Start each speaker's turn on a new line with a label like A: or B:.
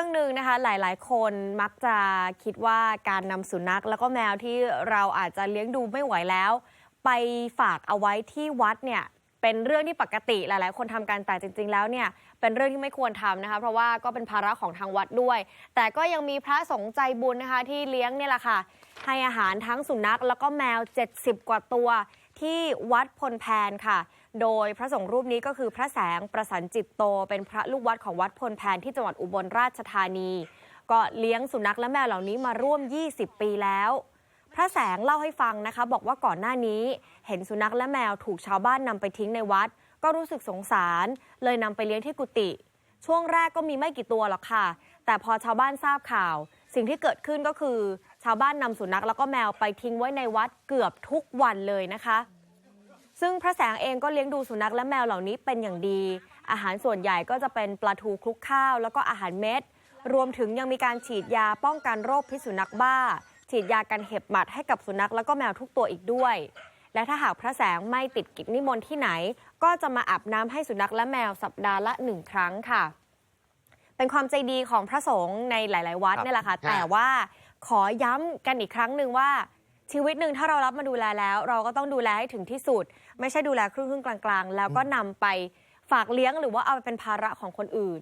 A: รื่องหนึ่งนะคะ หลายๆ คนมักจะคิดว่าการนำสุนัข แล้วก็แมวที่เราอาจจะเลี้ยงดูไม่ไหวแล้ว ไปฝากเอาไว้ที่วัดเนี่ยเป็นเรื่องที่ปกติหลาย ๆ คนทำกันแต่จริง ๆ แล้วเนี่ยเป็นเรื่องที่ไม่ควรทำนะคะเพราะว่าก็เป็นภาระของทางวัดด้วย แต่ก็ยังมีพระสงฆ์ใจบุญนะคะที่เลี้ยงเนี่ยแหละค่ะ ให้อาหารทั้งสุนัขแล้วก็แมว 70 กว่าตัว ที่วัดพลแพนค่ะ โดยพระสงฆ์รูปนี้ก็คือพระแสงประสันจิตโต เป็นพระลูกวัดของวัดพลแพนที่จังหวัดอุบลราชธานี ก็เลี้ยงสุนัขและแมวเหล่านี้มาร่วม 20 ปีแล้วพระแสงเล่าให้ฟังนะคะ บอกว่าก่อนหน้านี้ เห็นสุนัขและแมวถูกชาวบ้านนำไปทิ้งในวัด ก็รู้สึกสงสาร เลยนำไปเลี้ยงที่กุฏิ ช่วงแรกก็มีไม่กี่ตัวหรอกค่ะ แต่พอชาวบ้านทราบข่าว สิ่งที่เกิดขึ้นก็คือ ชาวบ้านนำสุนัขแล้วก็แมวไปทิ้งไว้ในวัดเกือบทุกวันเลยนะคะ ซึ่งพระแสงเองก็เลี้ยงดูสุนัขและแมวเหล่านี้เป็นอย่างดี อาหารส่วนใหญ่ก็จะเป็นปลาทูคลุกข้าว แล้วก็อาหารเม็ด รวมถึงยังมีการฉีดยาป้องกันโรคพิษสุนัขบ้า ฉีดยากันเห็บหมัดให้กับสุนัขแล้วก็แมวทุกตัวอีกด้วย และถ้าหากพระแสงไม่ติดกิจนิมนต์ที่ไหน ก็จะมาอาบน้ำให้สุนัขและแมวสัปดาห์ละหนึ่งครั้งค่ะ เป็นความใจดีของพระสงฆ์ในหลาย ๆ วัด
B: ครับ
A: นี่แหละค่ะ
B: ฮะ
A: แต่ว่าขอย้ำกันอีกครั้งหนึ่งว่าชีวิตหนึ่งถ้าเรารับมาดูแลแล้ว เราก็ต้องดูแลให้ถึงที่สุด ไม่ใช่ดูแลครึ่งๆกลาง ๆ แล้วก็นำไปฝากเลี้ยงหรือว่าเอาไปเป็นภาระของคนอื่น